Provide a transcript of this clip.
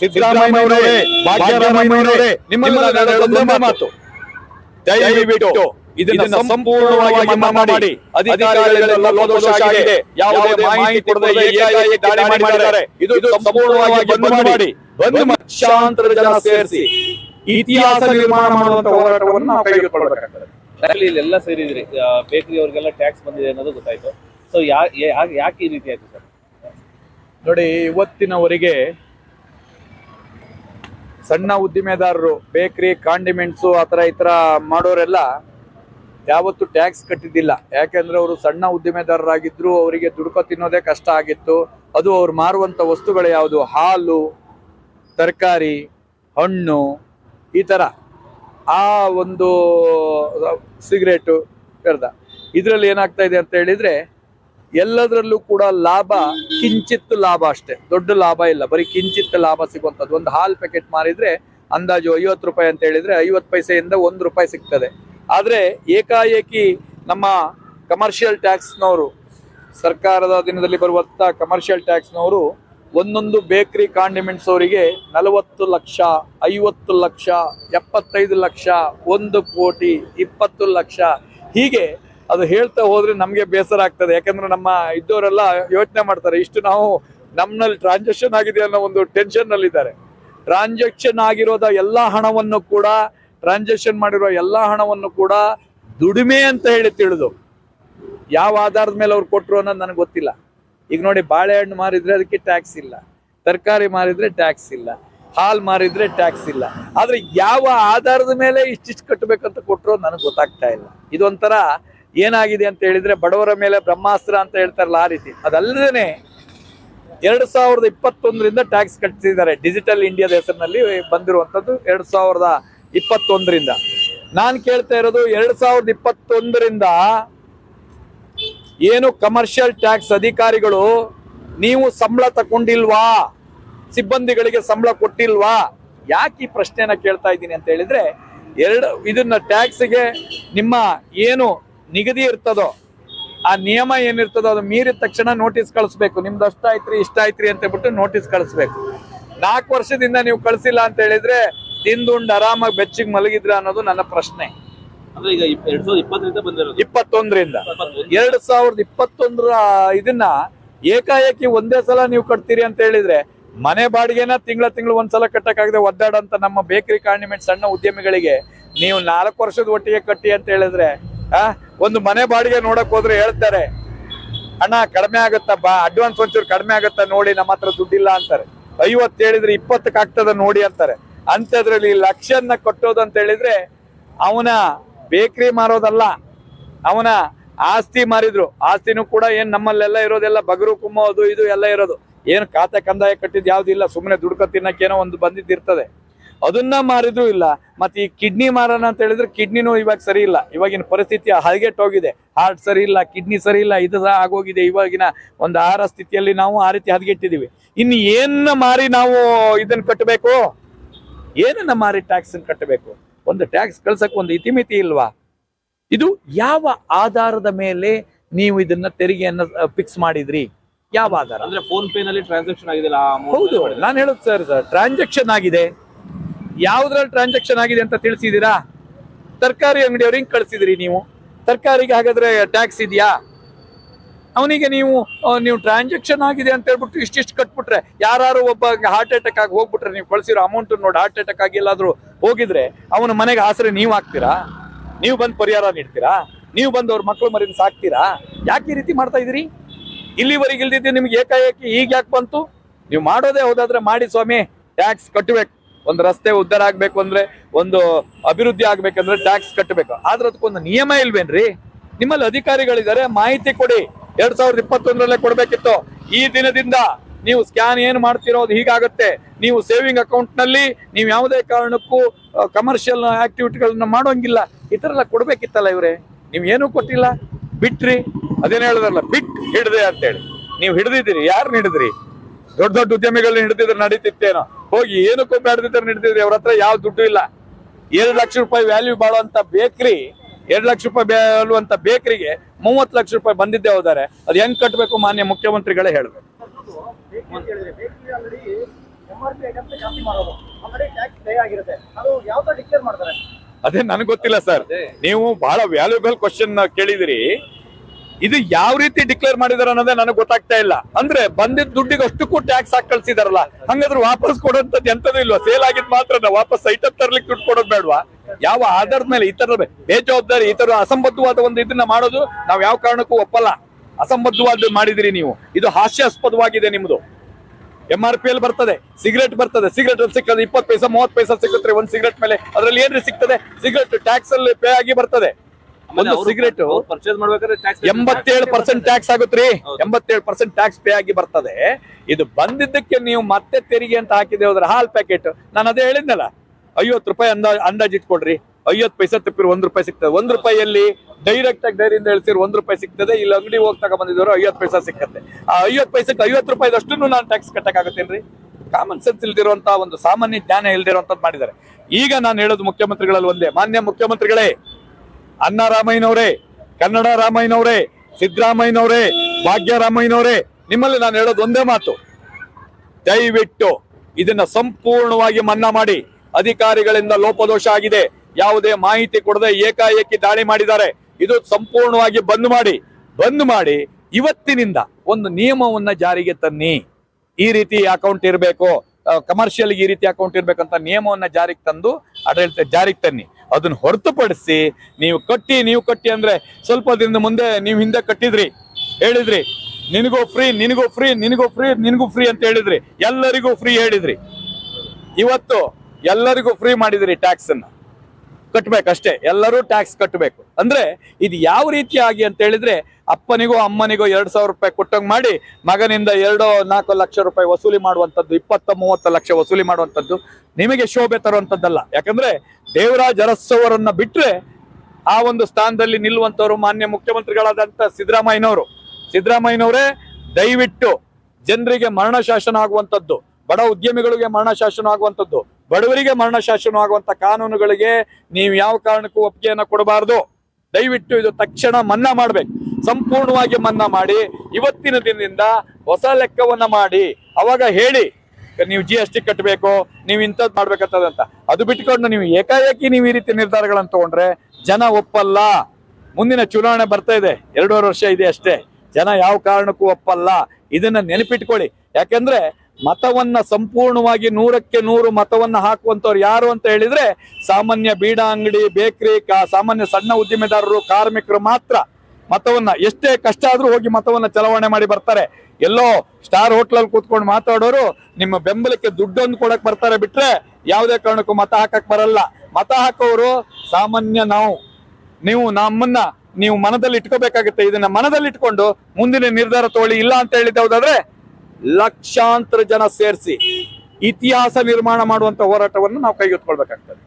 ಸಿದ್ದರಾಮಯ್ಯನವರೇ ಭಾಗ್ಯರಾಮಯ್ಯನವರೇ ಮಾತು. ದಯವಿಟ್ಟು ಇದನ್ನ ಸಂಪೂರ್ಣವಾಗಿ ಮನ್ನಾ ಮಾಡಿ. ಅಧಿಕಾರಿಗಳೆಲ್ಲ ಲೋಪದೋಷ ಆಗಿದೆ. ಯಾವುದೇ ಮಾಹಿತಿ ಕೊಡದೆ ಏಕಾಏಕಿ ದಾಳಿ ಮಾಡಿದ್ದಾರೆ. ಇದು ಸಂಪೂರ್ಣವಾಗಿ ಬಂದ್ ಮಾಡಿ. ಬಂದ್ ಲಕ್ಷಾಂತರ ಜನ ಸೇರಿಸಿ. ಇತಿಹಾಸ ನಿರ್ಮಾಣ ಮಾಡುವಂತ ಹೋರಾಟವನ್ನು ನಾವು ಕೈಗೆತ್ತಿಕೊಳ್ಳಬೇಕಾಗ್ತದೆ. Actually ಇಲ್ಲೆಲ್ಲ ಸೇರಿದ್ರಿ. ಬೇಕರಿ ಅವ್ರಿಗೆಲ್ಲ ಟ್ಯಾಕ್ಸ್ ಬಂದಿದೆ ಅನ್ನೋದು ಗೊತ್ತಾಯ್ತು. ಸೊ ಯಾಕೆ ಈ ರೀತಿ ಆಯ್ತು ಸರ್? ನೋಡಿ, ಇವತ್ತಿನವರೆಗೆ ಸಣ್ಣ ಉದ್ದಿಮೆದಾರರು, ಬೇಕ್ರಿ ಕಾಂಡಿಮೆಂಟ್ಸು ಆ ಥರ ಈ ಥರ ಮಾಡೋರೆಲ್ಲ ಯಾವತ್ತು ಟ್ಯಾಕ್ಸ್ ಕಟ್ಟಿದ್ದಿಲ್ಲ. ಯಾಕೆಂದ್ರೆ ಅವರು ಸಣ್ಣ ಉದ್ದಿಮೆದಾರರಾಗಿದ್ದರು ಅವರಿಗೆ ದುಡ್ಕೊ ತಿನ್ನೋದೇ ಕಷ್ಟ ಆಗಿತ್ತು. ಅದು ಅವ್ರು ಮಾರುವಂಥ ವಸ್ತುಗಳು ಯಾವುದು? ಹಾಲು, ತರಕಾರಿ, ಹಣ್ಣು, ಈ ಥರ. ಆ ಒಂದು ಸಿಗರೇಟು ಕರ್ದ ಇದರಲ್ಲಿ ಏನಾಗ್ತಾ ಇದೆ ಅಂತ ಹೇಳಿದ್ರೆ ಎಲ್ಲದರಲ್ಲೂ ಕೂಡ ಲಾಭ, ಕಿಂಚಿತ್ ಲಾಭ ಅಷ್ಟೇ. ದೊಡ್ಡ ಲಾಭ ಇಲ್ಲ. ಬರೀ ಕಿಂಚಿತ್ ಲಾಭ ಸಿಗುವಂಥದ್ದು. ಒಂದು ಹಾಲ್ ಪ್ಯಾಕೆಟ್ ಮಾರಿದ್ರೆ ಅಂದಾಜು ಐವತ್ತು ರೂಪಾಯಿ ಅಂತ ಹೇಳಿದ್ರೆ ಐವತ್ತು ಪೈಸೆಯಿಂದ ಒಂದು ರೂಪಾಯಿ ಸಿಗ್ತದೆ. ಆದರೆ ಏಕಾಏಕಿ ನಮ್ಮ ಕಮರ್ಷಿಯಲ್ ಟ್ಯಾಕ್ಸ್ನವರು ಸರ್ಕಾರದ ದಿನದಲ್ಲಿ ಬರುವಂಥ ಕಮರ್ಷಿಯಲ್ ಟ್ಯಾಕ್ಸ್ನವರು ಒಂದೊಂದು ಬೇಕರಿ ಕಾಂಡಿಮೆಂಟ್ಸ್ ಅವರಿಗೆ ನಲವತ್ತು ಲಕ್ಷ, ಐವತ್ತು ಲಕ್ಷ, ಎಪ್ಪತ್ತೈದು ಲಕ್ಷ, ಒಂದು ಕೋಟಿ, ಇಪ್ಪತ್ತು ಲಕ್ಷ. ಹೀಗೆ ಅದು ಹೇಳ್ತಾ ಹೋದ್ರೆ ನಮಗೆ ಬೇಸರ ಆಗ್ತದೆ. ಯಾಕಂದ್ರೆ ನಮ್ಮ ಇದ್ದವರೆಲ್ಲ ಯೋಚನೆ ಮಾಡ್ತಾರೆ, ಇಷ್ಟು ನಾವು ನಮ್ಮಲ್ಲಿ ಟ್ರಾನ್ಸಾಕ್ಷನ್ ಆಗಿದೆ ಅನ್ನೋ ಒಂದು ಟೆನ್ಷನ್ ನಲ್ಲಿದ್ದಾರೆ. ಟ್ರಾನ್ಸಾಕ್ಷನ್ ಆಗಿರೋದ ಎಲ್ಲಾ ಹಣವನ್ನು ಕೂಡ ಟ್ರಾನ್ಸಾಕ್ಷನ್ ಮಾಡಿರೋ ಎಲ್ಲಾ ಹಣವನ್ನು ಕೂಡ ದುಡಿಮೆ ಅಂತ ಹೇಳಿ ತಿಳಿದು, ಯಾವ ಆಧಾರದ ಮೇಲೆ ಅವ್ರು ಕೊಟ್ರು ಅನ್ನೋದು ನನಗೆ ಗೊತ್ತಿಲ್ಲ. ಈಗ ನೋಡಿ, ಬಾಳೆಹಣ್ಣು ಮಾರಿದ್ರೆ ಅದಕ್ಕೆ ಟ್ಯಾಕ್ಸ್ ಇಲ್ಲ. ತರಕಾರಿ ಮಾರಿದ್ರೆ ಟ್ಯಾಕ್ಸ್ ಇಲ್ಲ. ಹಾಲ್ ಮಾರಿದ್ರೆ ಟ್ಯಾಕ್ಸ್ ಇಲ್ಲ. ಆದ್ರೆ ಯಾವ ಆಧಾರದ ಮೇಲೆ ಇಷ್ಟಿಷ್ಟು ಕಟ್ಟಬೇಕಂತ ಕೊಟ್ಟರು ನನಗೆ ಗೊತ್ತಾಗ್ತಾ ಇಲ್ಲ. ಇದೊಂಥರ ಏನಾಗಿದೆ ಅಂತ ಹೇಳಿದ್ರೆ ಬಡವರ ಮೇಲೆ ಬ್ರಹ್ಮಾಸ್ತ್ರ ಅಂತ ಹೇಳ್ತಾರಲ್ಲ ಆ ರೀತಿ. ಅದಲ್ಲದೇನೆ ಎರಡು ಸಾವಿರದ ಇಪ್ಪತ್ತೊಂದರಿಂದ ಟ್ಯಾಕ್ಸ್ ಕಟ್ಟಿಸಿದ್ದಾರೆ ಡಿಜಿಟಲ್ ಇಂಡಿಯಾದ ಹೆಸರಿನಲ್ಲಿ ಬಂದಿರುವಂಥದ್ದು ಎರಡು ಸಾವಿರದ ಇಪ್ಪತ್ತೊಂದರಿಂದ. ನಾನು ಕೇಳ್ತಾ ಇರೋದು ಎರಡು ಸಾವಿರದ ಇಪ್ಪತ್ತೊಂದರಿಂದ ಏನು ಕಮರ್ಷಿಯಲ್ ಟ್ಯಾಕ್ಸ್ ಅಧಿಕಾರಿಗಳು ನೀವು ಸಂಬಳ ತಕೊಂಡಿಲ್ವಾ ಸಿಬ್ಬಂದಿಗಳಿಗೆ ಸಂಬಳ ಕೊಟ್ಟಿಲ್ವಾ? ಯಾಕೆ ಈ ಪ್ರಶ್ನೆನ ಕೇಳ್ತಾ ಇದ್ದೀನಿ ಅಂತ ಹೇಳಿದ್ರೆ ಎರಡು ಇದನ್ನ ಟ್ಯಾಕ್ಸ್ಗೆ ನಿಮ್ಮ ಏನು ನಿಗದಿ ಇರ್ತದೋ ಆ ನಿಯಮ ಏನಿರ್ತದೋ ಅದು ಮೀರಿದ ತಕ್ಷಣ ನೋಟಿಸ್ ಕಳಿಸ್ಬೇಕು. ನಿಮ್ದು ಅಷ್ಟ ಆಯ್ತ್ರಿ ಇಷ್ಟ ಆಯ್ತ್ರಿ ಅಂತ ಬಿಟ್ಟು ನೋಟಿಸ್ ಕಳಿಸ್ಬೇಕು. ನಾಲ್ಕು ವರ್ಷದಿಂದ ನೀವು ಕಳಿಸಿಲ್ಲ ಅಂತ ಹೇಳಿದ್ರೆ ತಿಂದುಂಡು ಆರಾಮಾಗಿ ಬೆಚ್ಚಿಗೆ ಮಲಗಿದ್ರ ಅನ್ನೋದು ನನ್ನ ಪ್ರಶ್ನೆ. ಈಗ ಇಪ್ಪತ್ತೊಂದರಿಂದ. ಇಪ್ಪತ್ತೊಂದು. ಎರಡ್ ಸಾವಿರದ ಇಪ್ಪತ್ತೊಂದರ ಇದನ್ನ ಏಕಾಏಕಿ ಒಂದೇ ಸಲ ನೀವು ಕಟ್ತೀರಿ ಅಂತ ಹೇಳಿದ್ರೆ ಮನೆ ಬಾಡಿಗೆನ ತಿಂಗಳ ತಿಂಗಳು ಒಂದ್ಸಲ ಕಟ್ಟಕ್ಕಾಗದೆ ಒದ್ದಾಡಂತ ನಮ್ಮ ಬೇಕರಿ ಕಾರ್ಣಿಮೆಂಟ್ ಸಣ್ಣ ಉದ್ಯಮಿಗಳಿಗೆ ನೀವು ನಾಲ್ಕು ವರ್ಷದ ಒಟ್ಟಿಗೆ ಕಟ್ಟಿ ಅಂತ ಹೇಳಿದ್ರೆ ಆ, ಒಂದು ಮನೆ ಬಾಡಿಗೆ ನೋಡಕ್ ಹೋದ್ರೆ ಹೇಳ್ತಾರೆ, ಅಣ್ಣ, ಕಡಿಮೆ ಆಗತ್ತಾ? ಬಾ ಅಡ್ವಾನ್ಸ್ ಒಂಚೂರು ಕಡಿಮೆ ಆಗತ್ತಾ ನೋಡಿ, ನಮ್ಮ ಹತ್ರ ದುಡ್ಡಿಲ್ಲ ಅಂತಾರೆ. ಐವತ್ತು ಹೇಳಿದ್ರೆ ಇಪ್ಪತ್ತಕ್ಕೆ ಆಗ್ತದ ನೋಡಿ ಅಂತಾರೆ. ಅಂತದ್ರಲ್ಲಿ ಲಕ್ಷನ್ನ ಕಟ್ಟೋದು ಅಂತ ಹೇಳಿದ್ರೆ, ಅವನ ಬೇಕ್ರಿ ಮಾರೋದಲ್ಲ, ಅವನ ಆಸ್ತಿ ಮಾರಿದ್ರು. ಆಸ್ತಿನೂ ಕೂಡ ಏನ್ ನಮ್ಮಲ್ಲೆಲ್ಲ ಇರೋದೆಲ್ಲ ಬಗರು ಕುಮ್ಮ ಅದು ಇದು ಎಲ್ಲ ಇರೋದು. ಏನು ಖಾತೆ ಕಂದಾಯ ಕಟ್ಟಿದ್ ಯಾವ್ದಿಲ್ಲ ಸುಮ್ಮನೆ ದುಡ್ಕೊ ತಿನ್ನಕ್ಕೇನೋ ಒಂದು ಬಂದಿದ್ದಿರ್ತದೆ. ಅದನ್ನ ಮಾರಿದ್ರು ಇಲ್ಲ. ಮತ್ತೆ ಈ ಕಿಡ್ನಿ ಮಾರೋಣ ಅಂತ ಹೇಳಿದ್ರೆ ಕಿಡ್ನಿನೂ ಇವಾಗ ಸರಿ ಇಲ್ಲ. ಇವಾಗಿನ ಪರಿಸ್ಥಿತಿ ಹದಗೆಟ್ಟೋಗಿದೆ. ಹಾರ್ಟ್ ಸರಿ ಇಲ್ಲ ಕಿಡ್ನಿ ಸರಿ ಇಲ್ಲ ಇದು ಸಹ ಆಗೋಗಿದೆ. ಇವಾಗಿನ ಒಂದು ಆಹಾರ ಸ್ಥಿತಿಯಲ್ಲಿ ನಾವು ಆ ರೀತಿ ಹದಗೆಟ್ಟಿದೀವಿ. ಇನ್ನು ಏನ ಮಾರಿ ನಾವು ಇದನ್ನ ಕಟ್ಟಬೇಕು? ಏನನ್ನ ಮಾರಿ ಟ್ಯಾಕ್ಸ್ ಕಟ್ಟಬೇಕು? ಒಂದು ಟ್ಯಾಕ್ಸ್ ಕಳ್ಸಕ್ ಒಂದು ಇತಿಮಿತಿ ಇಲ್ವಾ? ಇದು ಯಾವ ಆಧಾರದ ಮೇಲೆ ನೀವು ಇದನ್ನ ತೆರಿಗೆಯನ್ನ ಫಿಕ್ಸ್ ಮಾಡಿದ್ರಿ? ಯಾವ ಆಧಾರ? ಅಂದ್ರೆ ಫೋನ್ ಪೇ ನಲ್ಲಿ ಟ್ರಾನ್ಸಾಕ್ಷನ್ ಆಗಿದೆ ಹೌದು. ನಾನು ಹೇಳುದು ಸರ್ ಸರ್ ಟ್ರಾನ್ಸಾಕ್ಷನ್ ಆಗಿದೆ. ಯಾವ್ದ್ರಲ್ಲಿ ಟ್ರಾನ್ಸಾಕ್ಷನ್ ಆಗಿದೆ ಅಂತ ತಿಳಿಸಿದಿರಾ ತರಕಾರಿ ಅಂಗಡಿಯವ್ರಿಗೆ ಹಿಂಗ್ ಕಳ್ಸಿದ್ರಿ ನೀವು. ತರಕಾರಿಗೆ ಹಾಗಾದ್ರೆ ಟ್ಯಾಕ್ಸ್ ಇದೆಯಾ? ಅವನಿಗೆ ನೀವು ನೀವು ಟ್ರಾನ್ಸಾಕ್ಷನ್ ಆಗಿದೆ ಅಂತ ಹೇಳ್ಬಿಟ್ಟು ಇಷ್ಟಿಷ್ಟು ಕಟ್ಬಿಟ್ರೆ ಯಾರು ಒಬ್ಬ ಹಾರ್ಟ್ ಅಟ್ಯಾಕ್ ಆಗಿ ಹೋಗ್ಬಿಟ್ರೆ ನೀವು ಕಳ್ಸಿರೋ ಅಮೌಂಟ್ ನೋಡಿ ಹಾರ್ಟ್ ಅಟ್ಯಾಕ್ ಆಗಿ ಎಲ್ಲಾದ್ರೂ ಹೋಗಿದ್ರೆ ಅವನ ಮನೆಗೆ ಆಸರೆ ನೀವು ಹಾಕ್ತೀರಾ? ನೀವು ಬಂದು ಪರಿಹಾರ ನೀಡ್ತೀರಾ? ನೀವು ಬಂದು ಅವ್ರ ಮಕ್ಕಳು ಮರಿನ ಸಾಕ್ತೀರಾ? ಯಾಕೆ ಈ ರೀತಿ ಮಾಡ್ತಾ ಇದೀರಿ ಇಲ್ಲಿವರೆಗೆ ಇಲ್ದಿದ್ದೆ ನಿಮ್ಗೆ ಏಕಾಏಕಿ ಈಗ ಯಾಕೆ ಬಂತು? ನೀವು ಮಾಡೋದೇ ಹೋದಾದ್ರೆ ಮಾಡಿ ಸ್ವಾಮಿ ಟ್ಯಾಕ್ಸ್ ಕಟ್ಟಬೇಕು ಒಂದು ರಸ್ತೆ ಉದ್ಧಾರ ಆಗ್ಬೇಕು ಅಂದ್ರೆ ಒಂದು ಅಭಿವೃದ್ಧಿ ಆಗ್ಬೇಕಂದ್ರೆ ಟ್ಯಾಕ್ಸ್ ಕಟ್ಟಬೇಕು ಆದ್ರೆ ಅದಕ್ಕೊಂದು ನಿಯಮ ಇಲ್ವೇನ್ರಿ? ನಿಮ್ಮಲ್ಲಿ ಅಧಿಕಾರಿಗಳಿದ್ದಾರೆ, ಮಾಹಿತಿ ಕೊಡಿ. ಎರಡ್ ಸಾವಿರದ ಇಪ್ಪತ್ತೊಂದರಲ್ಲೇ ಕೊಡ್ಬೇಕಿತ್ತು. ಈ ದಿನದಿಂದ ನೀವು ಸ್ಕ್ಯಾನ್ ಏನ್ ಮಾಡ್ತಿರೋ ಅದು ಹೀಗಾಗುತ್ತೆ. ನೀವು ಸೇವಿಂಗ್ ಅಕೌಂಟ್ನಲ್ಲಿ ನೀವು ಯಾವುದೇ ಕಾರಣಕ್ಕೂ ಕಮರ್ಷಿಯಲ್ ಆಕ್ಟಿವಿಟಿಗಳನ್ನ ಮಾಡೋಂಗಿಲ್ಲ. ಈ ಥರ ಎಲ್ಲ ಕೊಡ್ಬೇಕಿತ್ತಲ್ಲ ಇವ್ರೆ? ನೀವು ಏನೂ ಕೊಟ್ಟಿಲ್ಲ. ಬಿಟ್ರಿ. ಅದೇನು ಹೇಳಿದ್ರಲ್ಲ, ಬಿಟ್ ಹಿಡ್ದೆ ಅಂತೇಳಿ. ನೀವು ಹಿಡಿದಿದ್ದೀರಿ. ಯಾರು ಹಿಡಿದ್ರಿ? ದೊಡ್ಡ ದೊಡ್ಡ ಉದ್ಯಮಿಗಳನ್ನ ಹಿಡಿದಿದ್ರೆ ನಡೀತಿತ್ತೇನೋ? ಹೋಗಿ ಏನಕ್ಕೂ ಬೇಡದಿದ್ದರೆ ನಡೀತಿದ್ರಿ, ಅವ್ರ ಹತ್ರ ಯಾವ ದುಡ್ಡು ಇಲ್ಲ. ಎರಡು ಲಕ್ಷ ರೂಪಾಯಿ ವ್ಯಾಲ್ಯೂ ಬಾಳುವಂತ ಬೇಕ್ರಿ, ಎರಡು ಲಕ್ಷ ರೂಪಾಯಿ ಬೇಳುವಂತ ಬೇಕರಿಗೆ ಮೂವತ್ತು ಲಕ್ಷ ರೂಪಾಯಿ ಬಂದಿದ್ದೆ ಹೋದಾರೆ. ಅದು ಹೆಂಗ್ ಕಟ್ಟಬೇಕು ಮಾನ್ಯ ಮುಖ್ಯಮಂತ್ರಿಗಳೇ ಹೇಳ್ಬೇಕು. ಅದೇ ನನಗೆ ಗೊತ್ತಿಲ್ಲ ಸರ್. ನೀವು ಬಹಳ ವ್ಯಾಲ್ಯೂಬಲ್ ಕ್ವಶನ್ ಕೇಳಿದಿರಿ. ಇದು ಯಾವ ರೀತಿ ಡಿಕ್ಲೇರ್ ಮಾಡಿದಾರೆ ಅನ್ನೋದೇ ನನಗೆ ಗೊತ್ತಾಗ್ತಾ ಇಲ್ಲ. ಅಂದ್ರೆ ಬಂದಿದ್ದ ದುಡ್ಡಿಗೆ ಅಷ್ಟಕ್ಕೂ ಟ್ಯಾಕ್ಸ್ ಹಾಕಿ ಕಳ್ಸಿದಾರಲ್ಲ. ಹಂಗಾದ್ರೆ ವಾಪಸ್ ಕೊಡೋಂಥದ್ದು ಎಂತದೂ ಇಲ್ವಾ? ಸೇಲ್ ಆಗಿದ್ ಮಾತ್ರ ವಾಪಸ್ ಐಟಮ್ ತರ್ಲಿಕ್ಕೆ ದುಡ್ಡು ಕೊಡೋದು ಬೇಡವಾ? ಯಾವ ಆಧಾರದ ಮೇಲೆ ಈ ತರ ಬೇಜವಾಬ್ದಾರಿ, ಈ ತರ ಅಸಂಬದ್ಧವಾದ ಒಂದು ಇದನ್ನ ಮಾಡೋದು ನಾವು ಯಾವ ಕಾರಣಕ್ಕೂ ಒಪ್ಪಲ್ಲ. ಅಸಂಬದ್ಧವಾದ ಮಾಡಿದಿರಿ ನೀವು. ಇದು ಹಾಸ್ಯಾಸ್ಪದವಾಗಿದೆ ನಿಮ್ದು. ಎಂ ಆರ್ ಪಿ ಎಲ್ ಬರ್ತದೆ, ಸಿಗರೇಟ್ ಬರ್ತದೆ. ಸಿಗರೇಟ್ ಸಿಕ್ಕದೆ ಇಪ್ಪತ್ತು ಪೈಸಾ, ಮೂವತ್ತು ಪೈಸಾ ಸಿಗುತ್ತೆ ಒಂದು ಸಿಗರೇಟ್ ಮೇಲೆ. ಅದರಲ್ಲಿ ಏನ್ರಿ ಸಿಗ್ತದೆ? ಸಿಗರೇಟ್ ಟ್ಯಾಕ್ಸ್ ಅಲ್ಲಿ ಪೇ ಆಗಿ ಬರ್ತದೆ. ಒಂದು ಸಿಗರೇಟ್ ಪರ್ಚೇಸ್ ಮಾಡ್ಬೇಕಾದ್ರೆ ಎಂಬತ್ತೇಳು ಪರ್ಸೆಂಟ್ ಟ್ಯಾಕ್ಸ್ ಆಗುತ್ತ್ರಿ ಎಂಬತ್ತೇಳು ಪರ್ಸೆಂಟ್ ಟ್ಯಾಕ್ಸ್ ಪೇ ಆಗಿ ಬರ್ತದೆ. ಇದು ಬಂದಿದ್ದಕ್ಕೆ ನೀವು ಮತ್ತೆ ತೆರಿಗೆ ಅಂತ ಹಾಕಿದೆ ಹೋದ್ರೆ ಹಾಲ್ ಪ್ಯಾಕೆಟ್ ನಾನು ಅದೇ ಹೇಳಿದ್ನಲ್ಲ ಐವತ್ತು ರೂಪಾಯಿ ಅಂದಾಜ್ ಅಂದಾಜ್ ಇಟ್ಕೊಡ್ರಿ. ಐವತ್ತು ಪೈಸೆ ತಪ್ಪಿರು ಒಂದ್ ರೂಪಾಯಿ ಸಿಗ್ತದೆ. ಒಂದ್ ರೂಪಾಯಿಯಲ್ಲಿ ಡೈರೆಕ್ಟ್ ಆಗಿ ಡೈರಿಯಿಂದ ಇಳಿಸಿರು ಒಂದ್ ರೂಪಾಯಿ ಸಿಗ್ತದೆ ಇಲ್ಲಿ ಅಂಗಡಿ ಹೋಗಿ ತಗೊಂಡ್ ಬಂದಿದ್ರು ಐವತ್ತು ಪೈಸೆ ಸಿಕ್ಕತ್ತೆ. ಆ ಐವತ್ತು ಪೈಸೆಗೆ ಐವತ್ತು ರೂಪಾಯಿದಷ್ಟು ನಾನು ಟ್ಯಾಕ್ಸ್ ಕಟ್ಟಕ್ಕಾಗತ್ತೇನ್ರಿ ಕಾಮನ್ ಸೆನ್ಸ್ ಇಲ್ದಿರುವಂತಹ ಒಂದು ಸಾಮಾನ್ಯ ಜ್ಞಾನ ಇಲ್ದಿರುವಂತದ್ದು ಮಾಡಿದ್ದಾರೆ. ಈಗ ನಾನು ಹೇಳೋದು ಮುಖ್ಯಮಂತ್ರಿಗಳಲ್ಲಿ ಒಂದೇ. ಮಾನ್ಯ ಮುಖ್ಯಮಂತ್ರಿಗಳೇ ಅನ್ನ ರಾಮಯ್ಯನವರೇ, ಕನ್ನಡ ರಾಮಯ್ಯನವರೇ, ಸಿದ್ದರಾಮಯ್ಯನವರೇ ಭಾಗ್ಯರಾಮಯ್ಯನವರೇ ನಿಮ್ಮಲ್ಲಿ ನಾನು ಹೇಳೋದು ಒಂದೇ ಮಾತು. ದಯವಿಟ್ಟು ಇದನ್ನ ಸಂಪೂರ್ಣವಾಗಿ ಮನ್ನಾ ಮಾಡಿ, ಅಧಿಕಾರಿಗಳಿಂದ ಲೋಪದೋಷ ಆಗಿದೆ, ಯಾವುದೇ ಮಾಹಿತಿ ಕೊಡದೆ ಏಕಾಏಕಿ ದಾಳಿ ಮಾಡಿದ್ದಾರೆ, ಇದು ಸಂಪೂರ್ಣವಾಗಿ ಬಂದ್ ಮಾಡಿ ಬಂದ್ ಮಾಡಿ ಇವತ್ತಿನಿಂದ ಒಂದು ನಿಯಮವನ್ನ ಜಾರಿಗೆ ತನ್ನಿ. ಈ ರೀತಿ ಅಕೌಂಟ್ ಇರಬೇಕು ಕಮರ್ಷಿಯಲ್ ಈ ರೀತಿ ಅಕೌಂಟ್ ಇರಬೇಕಂತ ನಿಯಮವನ್ನ ಜಾರಿಗೆ ತಂದು, ಆಡಳಿತ ಜಾರಿಗೆ ತನ್ನಿ. ಅದನ್ನ ಹೊರತುಪಡಿಸಿ ನೀವು ಕಟ್ಟಿ ನೀವು ಕಟ್ಟಿ ಅಂದ್ರೆ ಸ್ವಲ್ಪ ದಿನದ ಮುಂದೆ ನೀವು ಹಿಂದೆ ಕಟ್ಟಿದ್ರಿ. ಹೇಳಿದ್ರಿ, ನಿನಗೂ ಫ್ರೀ ನಿನಗೂ ಫ್ರೀ ನಿನಗೂ ಫ್ರೀ ನಿನಗೂ ಫ್ರೀ ಅಂತ ಹೇಳಿದ್ರಿ. ಎಲ್ಲರಿಗೂ ಫ್ರೀ ಹೇಳಿದ್ರಿ. ಇವತ್ತು ಎಲ್ಲರಿಗೂ ಫ್ರೀ ಮಾಡಿದ್ರಿ ಟ್ಯಾಕ್ಸ್ ಅನ್ನ. ಕಟ್ಬೇಕಷ್ಟೇ, ಎಲ್ಲರೂ ಟ್ಯಾಕ್ಸ್ ಕಟ್ಟಬೇಕು ಅಂದ್ರೆ ಇದು ಯಾವ ರೀತಿಯಾಗಿ ಅಂತ ಹೇಳಿದ್ರೆ ಅಪ್ಪನಿಗೂ ಅಮ್ಮನಿಗೂ ಎರಡ್ ಸಾವಿರ ರೂಪಾಯಿ ಕೊಟ್ಟಂಗ್ ಮಾಡಿ ಮಗನಿಂದ ಎರಡು ನಾಲ್ಕು ಲಕ್ಷ ರೂಪಾಯಿ ವಸೂಲಿ ಮಾಡುವಂಥದ್ದು, ಇಪ್ಪತ್ತ ಮೂವತ್ತು ಲಕ್ಷ ವಸೂಲಿ ಮಾಡುವಂಥದ್ದು ನಿಮಗೆ ಶೋಭೆ ತರುವಂಥದ್ದಲ್ಲ. ಯಾಕಂದ್ರೆ ದೇವರಾಜ್ ಅರಸವರನ್ನ ಬಿಟ್ರೆ ಆ ಒಂದು ಸ್ಥಾನದಲ್ಲಿ ನಿಲ್ಲುವಂಥವ್ರು ಮಾನ್ಯ ಮುಖ್ಯಮಂತ್ರಿಗಳಾದಂಥ ಸಿದ್ದರಾಮಯ್ಯನವರು. ಸಿದ್ದರಾಮಯ್ಯನವರೇ, ದಯವಿಟ್ಟು ಜನರಿಗೆ ಮರಣ ಶಾಸನ ಆಗುವಂಥದ್ದು, ಬಡ ಉದ್ಯಮಿಗಳಿಗೆ ಮರಣ ಶಾಸನ ಆಗುವಂತದ್ದು ಬಡವರಿಗೆ ಮರಣ ಶಾಸನ ಆಗುವಂತ ಕಾನೂನುಗಳಿಗೆ ನೀವು ಯಾವ ಕಾರಣಕ್ಕೂ ಒಪ್ಪಿಗೆಯನ್ನ ಕೊಡಬಾರದು. ದಯವಿಟ್ಟು ಇದು ತಕ್ಷಣ ಮನ್ನಾ ಮಾಡ್ಬೇಕು. ಸಂಪೂರ್ಣವಾಗಿ ಮನ್ನಾ ಮಾಡಿ, ಇವತ್ತಿನ ದಿನದಿಂದ ಹೊಸ ಲೆಕ್ಕವನ್ನ ಮಾಡಿ, ಅವಾಗ ಹೇಳಿ. ನೀವು ಜಿ ಎಸ್ ಟಿ ಕಟ್ಟಬೇಕು, ನೀವು ಇಂಥದ್ದು ಮಾಡ್ಬೇಕಂತದಂತ. ಅದು ಬಿಟ್ಕೊಂಡು ನೀವು ಏಕಾಏಕಿ ನೀವು ಈ ರೀತಿ ನಿರ್ಧಾರಗಳನ್ನು ತಗೊಂಡ್ರೆ ಜನ ಒಪ್ಪಲ್ಲ. ಮುಂದಿನ ಚುನಾವಣೆ ಬರ್ತಾ ಇದೆ, ಎರಡೂವರೆ ವರ್ಷ ಇದೆ ಅಷ್ಟೇ. ಜನ ಯಾವ ಕಾರಣಕ್ಕೂ ಒಪ್ಪಲ್ಲ. ಇದನ್ನ ನೆನಪಿಟ್ಕೊಳ್ಳಿ. ಯಾಕಂದ್ರೆ ಮತವನ್ನ ಸಂಪೂರ್ಣವಾಗಿ ನೂರಕ್ಕೆ ನೂರು ಮತವನ್ನ ಹಾಕುವಂತವ್ರು ಯಾರು ಅಂತ ಹೇಳಿದ್ರೆ ಸಾಮಾನ್ಯ ಬೀಡಾ ಅಂಗಡಿ, ಬೇಕರಿ ಸಾಮಾನ್ಯ ಸಣ್ಣ ಉದ್ದಿಮೆದಾರರು, ಕಾರ್ಮಿಕರು ಮಾತ್ರ ಮತವನ್ನ ಎಷ್ಟೇ ಕಷ್ಟ ಆದ್ರೂ ಹೋಗಿ ಮತವನ್ನ ಚಲಾವಣೆ ಮಾಡಿ ಬರ್ತಾರೆ. ಎಲ್ಲೋ ಸ್ಟಾರ್ ಹೋಟ್ಲಲ್ಲಿ ಕೂತ್ಕೊಂಡು ಮಾತಾಡೋರು ನಿಮ್ಮ ಬೆಂಬಲಕ್ಕೆ ದುಡ್ಡೊಂದು ಕೊಡಕ್ ಬರ್ತಾರೆ ಬಿಟ್ರೆ ಯಾವುದೇ ಕಾರಣಕ್ಕೂ ಮತ ಹಾಕಕ್ ಬರಲ್ಲ. ಮತ ಹಾಕೋರು ಸಾಮಾನ್ಯ ನಾವು, ನೀವು ನಮ್ಮನ್ನ ನೀವು ಮನದಲ್ಲಿ ಇಟ್ಕೋಬೇಕಾಗುತ್ತೆ. ಇದನ್ನ ಮನದಲ್ಲಿ ಇಟ್ಕೊಂಡು ಮುಂದಿನ ನಿರ್ಧಾರ ತಗೊಳ್ಳಿ. ಇಲ್ಲ ಅಂತ ಹೇಳಿದ್ದೆ ಹೌದಾದ್ರೆ ಲಕ್ಷಾಂತರ ಜನ ಸೇರಿಸಿ ಇತಿಹಾಸ ನಿರ್ಮಾಣ ಮಾಡುವಂತ ಹೋರಾಟವನ್ನು ನಾವು ಕೈಗೆತ್ಕೊಳ್ಬೇಕಾಗ್ತದೆ